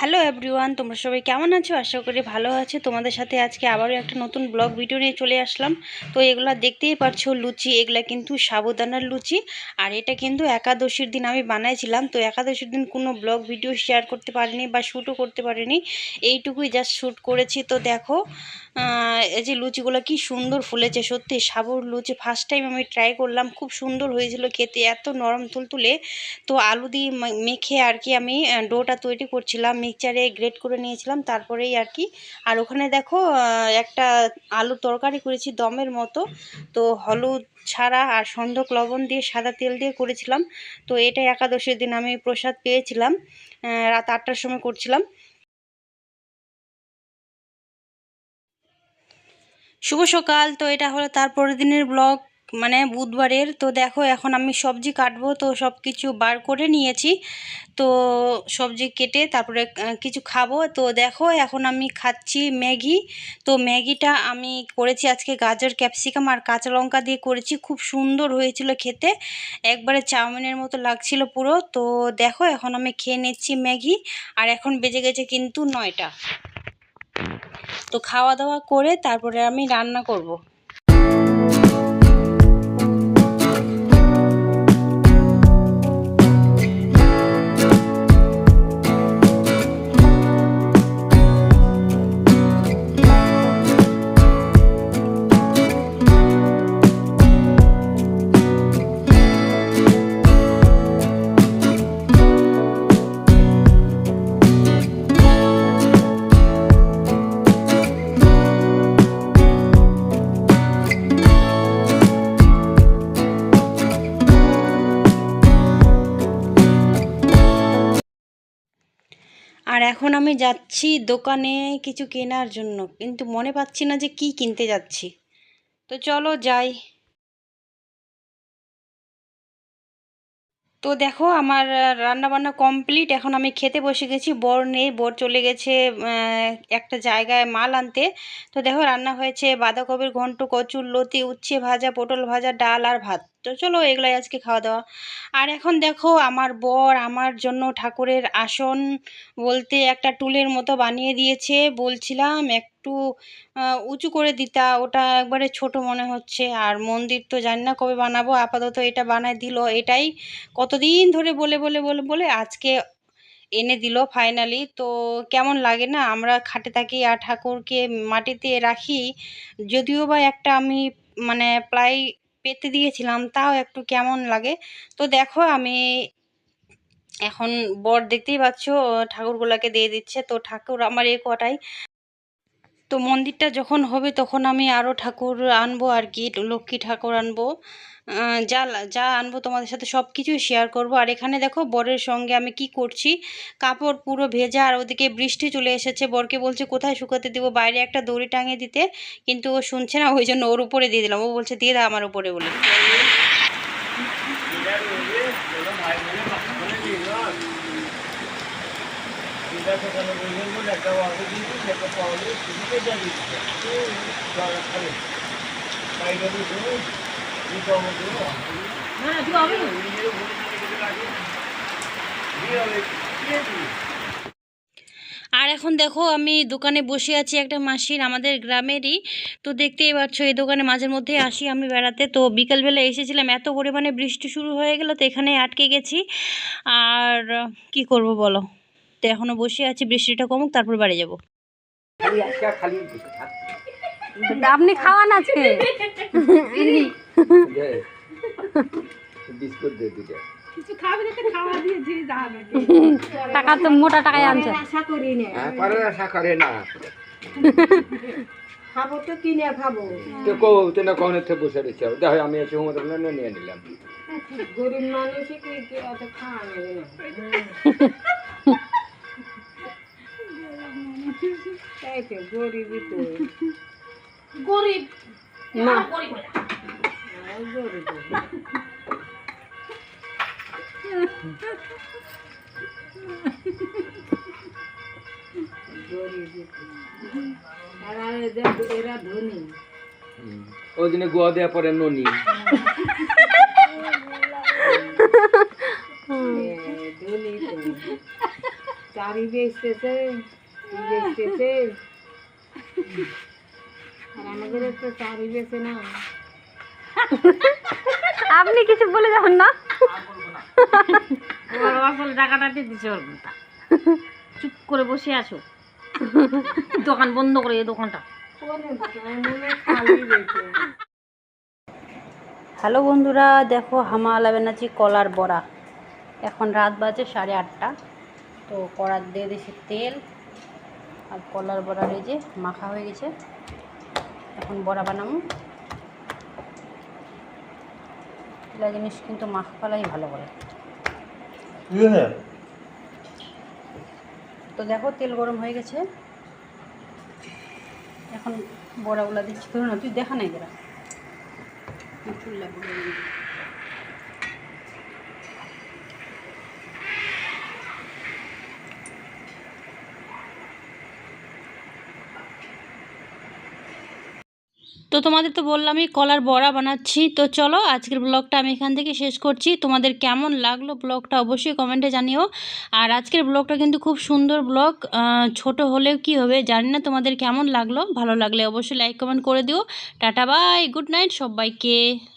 Hello everyone তোমরা সবাই কেমন আছো? আশা করি ভালো আছো। তোমাদের সাথে আজকে আবারও একটা নতুন ব্লগ ভিডিও নিয়ে চলে আসলাম। তো এগুলা দেখতেই পারছ, লুচি, এগুলা কিন্তু সাবুদানার লুচি। আর এটা কিন্তু একাদশীর দিন আমি বানাইছিলাম। তো একাদশীর দিন কোনো ব্লগ ভিডিও শেয়ার করতে পারিনি বা শ্যুটও করতে পারিনি। এইটুকুই জাস্ট শ্যুট করেছি। তো দেখো এই যে লুচিগুলো কি সুন্দর ফুলেছে, সত্যি। সাবুর লুচি ফার্স্ট টাইম আমি ট্রাই করলাম। খুব সুন্দর হয়েছিল খেতে, এত নরম তুলতুলে। তো আলু দিয়ে মেখে আর কি আমি ডোটা তৈরি করছিলাম। মিক্সচারে গ্রেট করে নিয়েছিলাম, তারপরেই আর কি। আর ওখানে দেখো একটা আলু তরকারি করেছি দমের মতো। তো হলুদ ছাড়া আর সন্ধক লবণ দিয়ে সাদা তেল দিয়ে করেছিলাম। তো এটা একাদশীর দিন আমি প্রসাদ পেয়েছিলাম রাত আটটার সময় করছিলাম। শুভ সকাল। তো এটা হলো তারপরের দিনের ব্লগ মানে বুধবারের, তো দেখো এখন আমি সবজি কাটবো, তো সব কিছু বার করে নিয়েছি। তো সবজি কেটে তারপরে কিছু খাব। তো দেখো এখন আমি খাচ্ছি ম্যাগি। তো ম্যাগিটা আমি করেছি আজকে গাজর, ক্যাপসিকাম আর কাঁচা লঙ্কা দিয়ে করেছি। খুব সুন্দর হয়েছিল খেতে। একবারে চাউমিনের মতো লাগছিল পুরো। তো দেখো এখন আমি খেয়ে নিচ্ছি ম্যাগি। আর এখন বেজে গেছে কিন্তু নয়টা। তো খাওয়া দাওয়া করে তারপরে আমি রান্না করব। আর এখন আমি যাচ্ছি দোকানে কিছু কেনার জন্য। কিন্তু মনে পাচ্ছি না যে কি কিনতে যাচ্ছি। তো চলো যাই। তো দেখো, আমার রান্না বান্না কমপ্লিট। এখন আমি খেতে বসে গেছি, বর নেই, বর চলে গেছে একটা জায়গায় মাল আনতে। তো দেখো, রান্না হয়েছে বাঁধাকপির ঘন্ট, কচুর লতি, উচ্ছে ভাজা, পটল ভাজা, ডাল আর ভাত। তো চলো এগুলাই আজকে খাওয়া দাওয়া। আর এখন দেখো আমার বর আমার জন্য ঠাকুরের আসন বলতে একটা টুলের মতো বানিয়ে দিয়েছে। বলছিলাম একটু উঁচু করে দিতা, ওটা একবারে ছোট মনে হচ্ছে। আর মন্দির তো জানি না কবে বানাবো, আপাতত এটা বানায় দিল এটাই। কতদিন ধরে বলে বলে বলে বলে আজকে এনে দিল ফাইনালি তো কেমন লাগে না, আমরা খাটে থাকি আর ঠাকুরকে মাটিতে রাখি। যদিও বা একটা আমি মানে প্রায় পেতে দিয়েছিলাম, তাও একটু কেমন লাগে? তো দেখো আমি এখন বর দেখতেই পাচ্ছ ঠাকুরগুলাকে দিয়ে দিচ্ছে। তো ঠাকুর আমার এ কটাই। তো মন্দিরটা যখন হবে তখন আমি আরও ঠাকুর আনব আর কি, লক্ষ্মী ঠাকুর আনব। যা যা আনব তোমাদের সাথে সব কিছুই শেয়ার করব। আর এখানে দেখো, বরের সঙ্গে আমি কি করছি? কাপড় পুরো ভেজা, আর ওদিকে বৃষ্টি চলে এসেছে। বরকে বলছে, কোথায় শুকাতে দিব? বাইরে একটা দড়ি টাঙিয়ে দিতে। কিন্তু ও শুনছে না, ওই জন্য ওর উপরে দিয়ে দিলাম। ও বলছে, দিয়ে দাও আমার উপরে বলে। আর এখন দেখো আমি দোকানে বসে আছি একটা মাসির আমাদের গ্রামেরই। তো দেখতেই পাচ্ছ এই দোকানে মাঝের মধ্যে আসি আমি বেড়াতে। তো বিকালবেলা এসেছিলাম এত পরিমাণে বৃষ্টি শুরু হয়ে গেল তো এখানে আটকে গেছি। আর কি করব বলো? তো এখনও বসে আছি বৃষ্টিটা কমুক তারপর বাড়ি যাব। আপনি খাওয়ান আজকে? বিস্কুট দিয়ে দিতে টাকা তো মোটা টাকায় আনছে। হ্যাঁ পরের আশা করে না। খাব তো কিনে খাব? তো কো তো না কোন থেকে বসে রয়েছে। দেখো আমি এসে নিয়ে নিলাম। গরিব মানুষই কি কি অত খাওয়া না? তাই তো গরিবই তো। গরিব না। গরিব। গরিবই ওই দিনে গোয়া দেওয়া পরে ননি। এ, ধনী তো চা শাড়ি বেচতেছে বেচতেছে আর আমাদের তো শাড়ি বেচে না আপনি কিছু বলে যাবেন না? আসল দিছে ওর চুপ করে বসে আছো। দোকান বন্ধ করে এই দোকানটা। হ্যালো বন্ধুরা দেখো হামা বানাচ্ছি কলার বড়া। এখন রাত বাজে সাড়ে আটটা। তো কড়ার দিয়ে দিয়েছি তেল আর কলার বড়া এই যে মাখা হয়ে গেছে। এখন বড়া বানাবো। এগুলা জিনিস কিন্তু মাখা ফেলাই ভালো করে। তো দেখো তেল গরম হয়ে গেছে। এখন বড়াগুলা দিচ্ছি। ধরুন না তুই দেখা নাই যারা? চুল লাগবে। তো তোমাদের তো বললামই কলার বড়া বানাচ্ছি। তো চলো আজকের ব্লগটা আমি এখান থেকে শেষ করছি। তোমাদের কেমন লাগল ব্লগটা অবশ্যই কমেন্টে জানিও। আর আজকের ব্লগটা কিন্তু খুব সুন্দর ব্লগ। ছোট হলেও কি হবে জানি না তোমাদের কেমন লাগল। ভালো লাগলে অবশ্যই লাইক কমেন্ট করে দিও। টাটা বাই গুড নাইট সবাইকে।